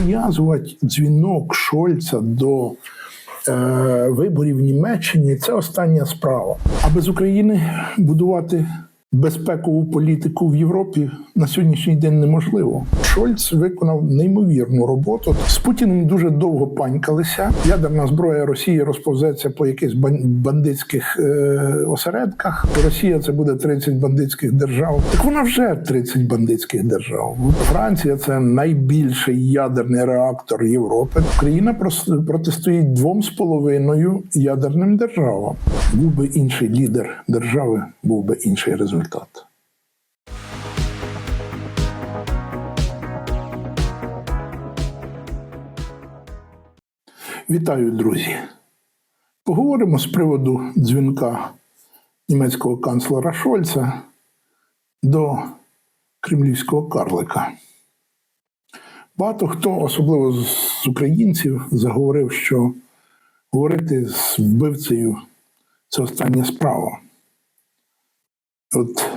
прив'язувати дзвінок Шольца до е, виборів в Німеччині це остання справа. А без України будувати безпекову політику в Європі на сьогоднішній день неможливо. Шольц виконав неймовірну роботу. З Путіним дуже довго панькалися. Ядерна зброя Росії розповзеться по якихось бан- бандитських е, осередках. Росія це буде 30 бандитських держав. Так вона вже 30 бандитських держав. Франція це найбільший ядерний реактор Європи. Україна протистоїть двом з половиною ядерним державам. Був би інший лідер держави, був би інший результат. Вітаю, друзі. Поговоримо з приводу дзвінка німецького канцлера Шольца до кремлівського карлика. Багато хто, особливо з українців, заговорив, що говорити з вбивцею це остання справа. От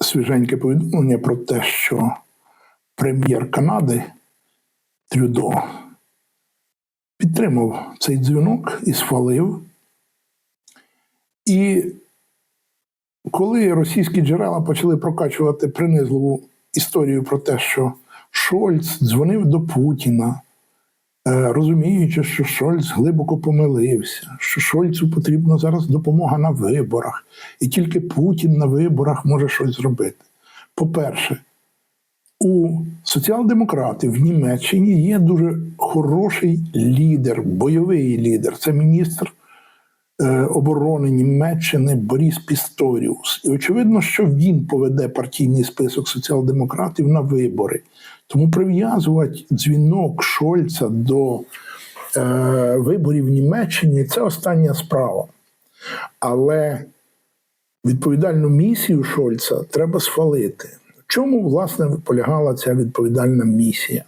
свіженьке повідомлення про те, що прем'єр Канади Трюдо підтримав цей дзвінок і схвалив. І коли російські джерела почали прокачувати принизливу історію про те, що Шольц дзвонив до Путіна, розуміючи, що Шольц глибоко помилився, що Шольцу потрібна зараз допомога на виборах, і тільки Путін на виборах може щось зробити. По-перше, у соціал-демократів в Німеччині є дуже хороший лідер, бойовий лідер. Це міністр е, оборони Німеччини Борис Пісторіус. І очевидно, що він поведе партійний список соціал-демократів на вибори. Тому прив'язувати дзвінок Шольца до е, виборів в Німеччині це остання справа. Але відповідальну місію Шольца треба схвалити. В чому, власне, полягала ця відповідальна місія?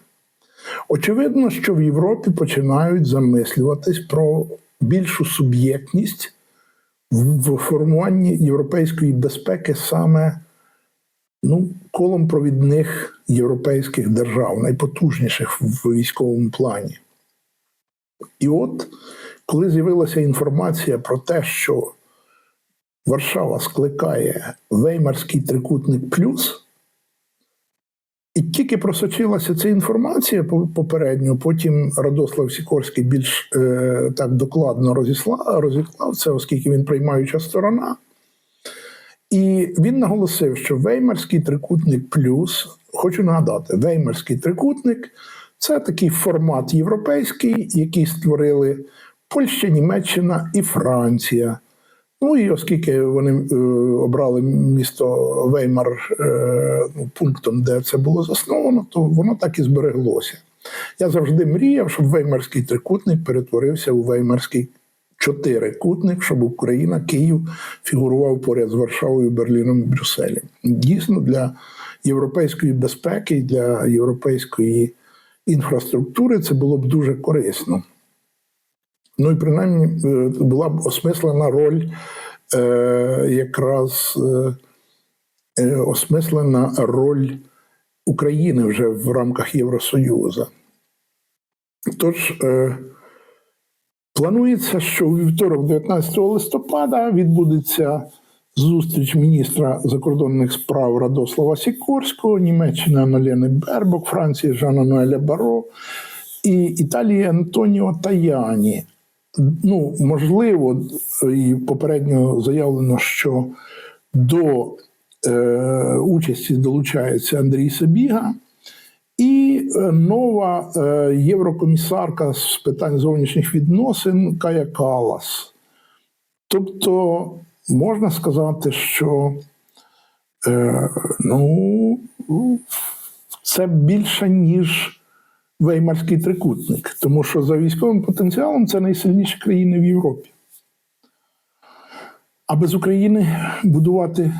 Очевидно, що в Європі починають замислюватись про більшу суб'єктність в формуванні європейської безпеки саме ну, колом провідних європейських держав, найпотужніших в військовому плані. І от, коли з'явилася інформація про те, що Варшава скликає Веймарський трикутник плюс, і тільки просочилася ця інформація по- попередньо, потім Радослав Сікорський більш е, так докладно розісла, розіклав це, оскільки він приймаюча сторона. І він наголосив, що Веймарський трикутник плюс, хочу нагадати, Веймарський трикутник це такий формат європейський, який створили Польща, Німеччина і Франція. Ну і оскільки вони е, обрали місто Веймар е, ну, пунктом, де це було засновано, то воно так і збереглося. Я завжди мріяв, щоб Веймарський трикутник перетворився у Веймарський чотирикутник, щоб Україна, Київ фігурував поряд з Варшавою, Берліном і Брюсселем. Дійсно, для європейської безпеки, для європейської інфраструктури це було б дуже корисно. Ну і принаймні е, була б осмислена роль е, якраз е, е, осмислена роль України вже в рамках Євросоюзу. Тож е, планується, що у вівторок, 19 листопада, відбудеться зустріч міністра закордонних справ Радослава Сікорського, Німеччини Аналєни Бербок, Франції Жана Ноеля Баро і Італії Антоніо Таяні. Ну, можливо, і попередньо заявлено, що до е, участі долучається Андрій Сабіга. І е, нова е, єврокомісарка з питань зовнішніх відносин Кая Калас. Тобто можна сказати, що е, ну, це більше, ніж Веймарський трикутник, тому що за військовим потенціалом це найсильніші країни в Європі. А без України будувати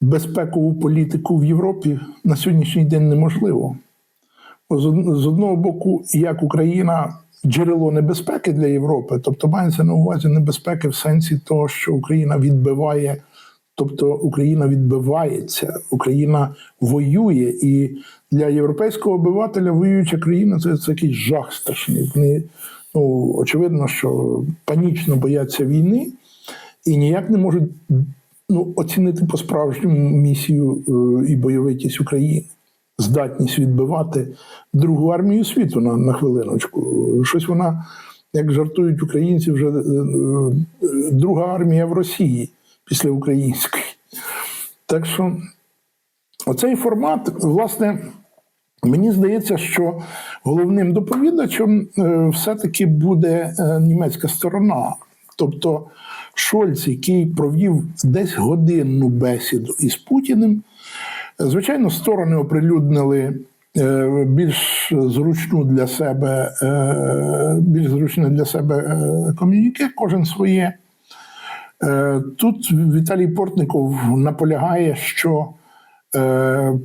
безпекову політику в Європі на сьогоднішній день неможливо. З одного боку, як Україна джерело небезпеки для Європи, тобто мається на увазі небезпеки в сенсі того, що Україна відбиває Тобто Україна відбивається, Україна воює, і для європейського обивателя воююча країна це, це якийсь жах страшний. Вони ну, очевидно, що панічно бояться війни і ніяк не можуть ну, оцінити по-справжньому місію е, і бойовитість України, здатність відбивати другу армію світу на, на хвилиночку. Щось вона, як жартують українці, вже е, е, друга армія в Росії після української. Так що оцей формат, власне, мені здається, що головним доповідачем все-таки буде німецька сторона. Тобто Шольц, який провів десь годинну бесіду із Путіним, звичайно, сторони оприлюднили е, більш зручну для себе, е, більш зручне для себе е, ком'юніке, кожен своє. Тут Віталій Портников наполягає, що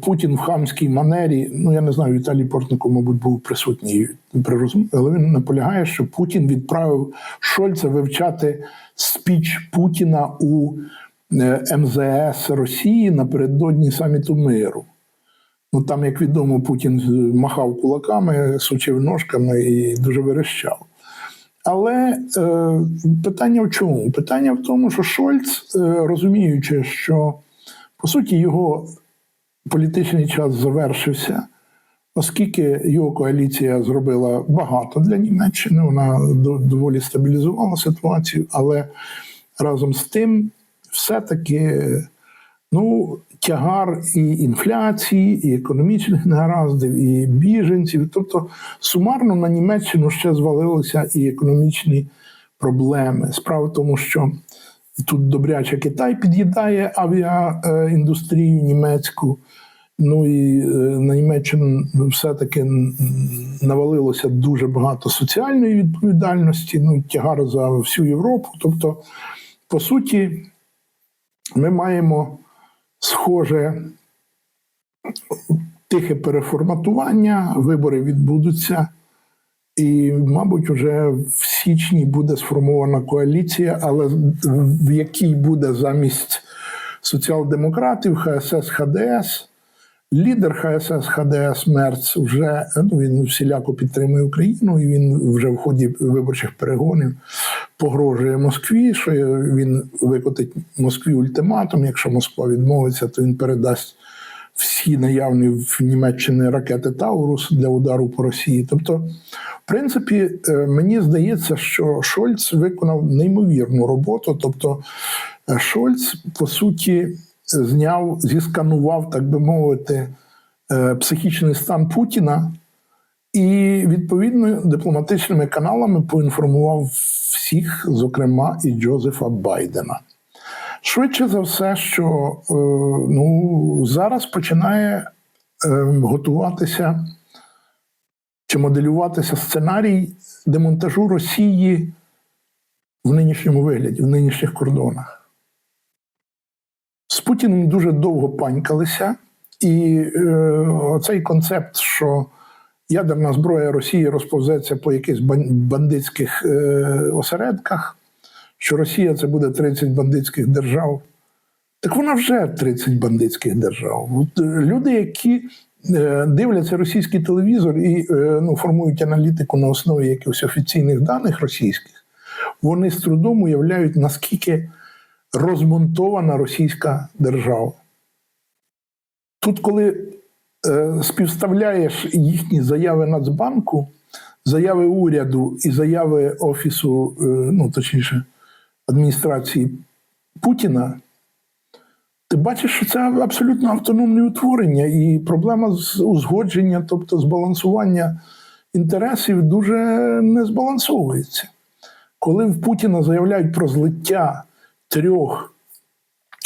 Путін в хамській манері, ну я не знаю, Віталій Портников, мабуть, був присутній при розмові, але він наполягає, що Путін відправив Шольца вивчати спіч Путіна у е, МЗС Росії напередодні саміту миру. Ну там, як відомо, Путін махав кулаками, сучив ножками і дуже верещав. Але е, питання в чому? Питання в тому, що Шольц, е, розуміючи, що по суті його політичний час завершився, оскільки його коаліція зробила багато для Німеччини, вона доволі стабілізувала ситуацію, але разом з тим, все-таки ну, тягар і інфляції, і економічних негараздів, і біженців. Тобто, сумарно на Німеччину ще звалилися і економічні проблеми. Справа в тому, що тут добряче Китай під'їдає авіаіндустрію німецьку. Ну і е, на Німеччину все-таки навалилося дуже багато соціальної відповідальності, ну, тягар за всю Європу. Тобто, по суті, ми маємо схоже тихе переформатування, вибори відбудуться, і, мабуть, вже в січні буде сформована коаліція, але в якій буде замість соціал-демократів ХСС ХДС. Лідер ХСС ХДС Мерц вже ну, він всіляко підтримує Україну, і він вже в ході виборчих перегонів погрожує Москві, що він викотить Москві ультиматум. Якщо Москва відмовиться, то він передасть всі наявні в Німеччині ракети Таурус для удару по Росії. Тобто, в принципі, е, мені здається, що Шольц виконав неймовірну роботу. Тобто, е, Шольц, по суті, зняв, зісканував, так би мовити, е, психічний стан Путіна і відповідно дипломатичними каналами поінформував всіх, зокрема і Джозефа Байдена. Швидше за все, що е, ну, зараз починає е, готуватися чи моделюватися сценарій демонтажу Росії в нинішньому вигляді, в нинішніх кордонах. З Путіним дуже довго панькалися, і е, оцей концепт, що ядерна зброя Росії розповзеться по якихось бандитських е, осередках, що Росія це буде 30 бандитських держав. Так вона вже 30 бандитських держав. От, е, люди, які е, дивляться російський телевізор і е, ну, формують аналітику на основі якихось офіційних даних російських, вони з трудом уявляють, наскільки розмонтована російська держава. Тут, коли е, співставляєш їхні заяви Нацбанку, заяви уряду і заяви Офісу, е, ну точніше, адміністрації Путіна, ти бачиш, що це абсолютно автономне утворення, і проблема з узгодження, тобто збалансування інтересів, дуже не збалансовується. Коли в Путіна заявляють про злиття трьох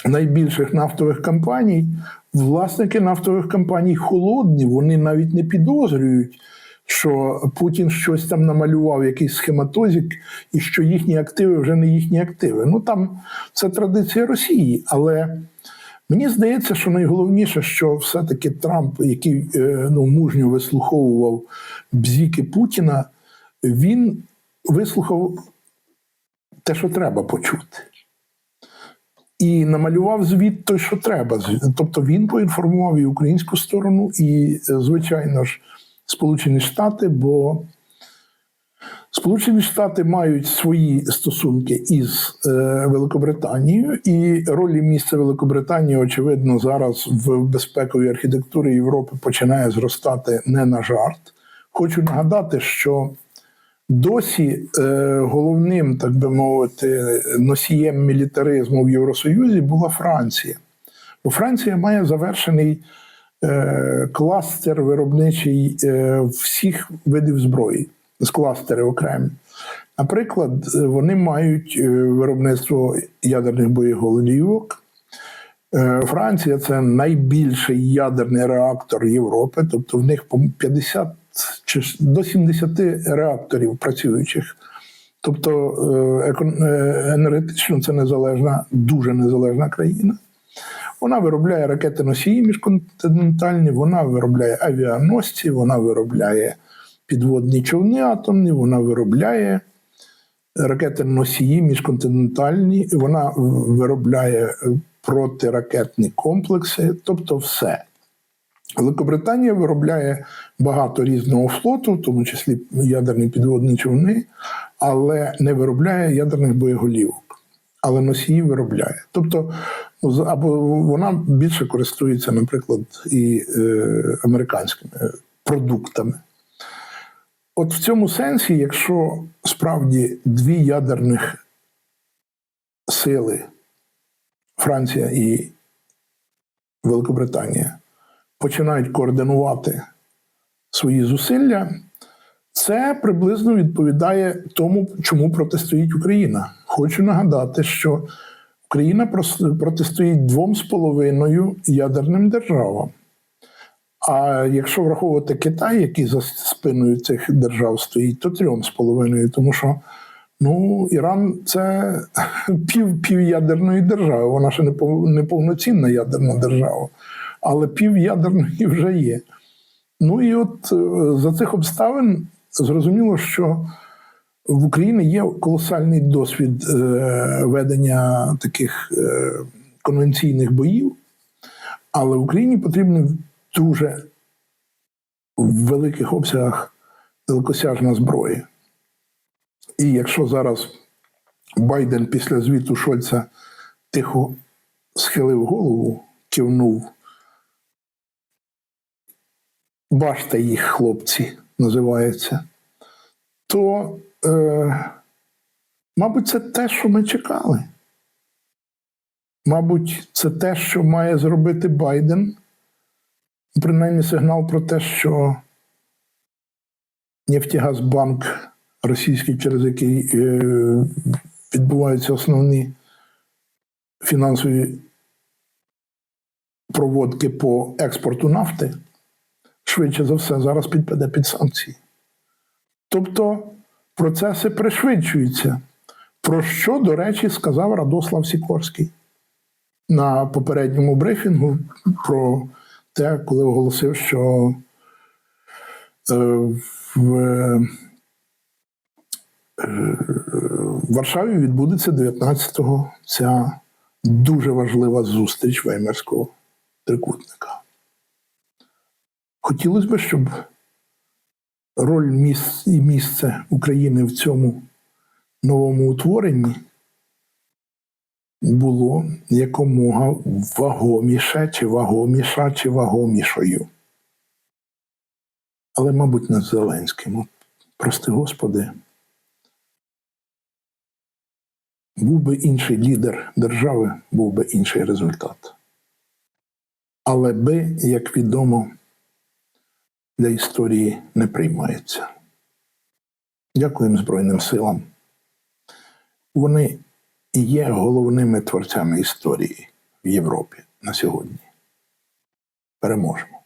найбільших нафтових компаній, власники нафтових компаній холодні, вони навіть не підозрюють, що Путін щось там намалював, якийсь схематозик, і що їхні активи вже не їхні активи. Ну там це традиція Росії, але. Мені здається, що найголовніше, що все-таки Трамп, який е, ну, мужньо вислуховував бзіки Путіна, він вислухав те, що треба почути. і намалював звіт той, що треба. Тобто він поінформував і українську сторону, і, е, звичайно ж, Сполучені Штати, бо Сполучені Штати мають свої стосунки із е, Великобританією, і роль і місце Великобританії, очевидно, зараз в безпековій архітектурі Європи починає зростати не на жарт. Хочу нагадати, що досі е, головним, так би мовити, носієм мілітаризму в Євросоюзі була Франція. Бо Франція має завершений кластер виробничий е, всіх видів зброї з кластери окремі. Наприклад, е, вони мають е, виробництво ядерних боєголовок. Е, Франція це найбільший ядерний реактор Європи, тобто в них по 50 чи до 70 реакторів працюючих. Тобто е, е, енергетично це незалежна, дуже незалежна країна. Вона виробляє ракети носії міжконтинентальні, вона виробляє авіаносці, вона виробляє підводні човни атомні, вона виробляє ракети носії міжконтинентальні, вона виробляє е, протиракетні комплекси, тобто все. Великобританія виробляє багато різного флоту, в тому числі ядерні підводні човни, але не виробляє ядерних боєголівок. Але носії виробляє. Тобто, або вона більше користується, наприклад, і е, американськими продуктами. От в цьому сенсі, якщо справді дві ядерних сили Франція і Великобританія починають координувати свої зусилля, це приблизно відповідає тому, чому протистоїть Україна. Хочу нагадати, що Україна протистоїть двом з половиною ядерним державам. А якщо враховувати Китай, який за спиною цих держав стоїть, то трьом з половиною, тому що ну, Іран це пів, півядерної держави, вона ще не повноцінна ядерна держава, але півядерної вже є. Ну і от е, за цих обставин зрозуміло, що в Україні є колосальний досвід е, ведення таких е, конвенційних боїв, але в Україні потрібно дуже в великих обсягах далекосяжна зброя. І якщо зараз Байден після звіту Шольца тихо схилив голову, кивнув, башта їх, хлопці, називається, то, е, мабуть, це те, що ми чекали. Мабуть, це те, що має зробити Байден. Принаймні сигнал про те, що Нефтегазбанк російський, через який е, відбуваються основні фінансові проводки по експорту нафти, швидше за все, зараз підпаде під санкції. Тобто процеси пришвидшуються. Про що, до речі, сказав Радослав Сікорський на попередньому брифінгу про те, коли оголосив, що е, в, е, в Варшаві відбудеться 19-го ця дуже важлива зустріч Веймерського трикутника. Хотілося б, щоб роль міс- і місце України в цьому новому утворенні було якомога вагоміше, чи вагоміша, чи вагомішою. Але, мабуть, з Зеленським. Прости Господи. Був би інший лідер держави, був би інший результат. Але би, як відомо, для історії не приймається. Дякуємо Збройним силам. Вони є головними творцями історії в Європі на сьогодні. Переможемо.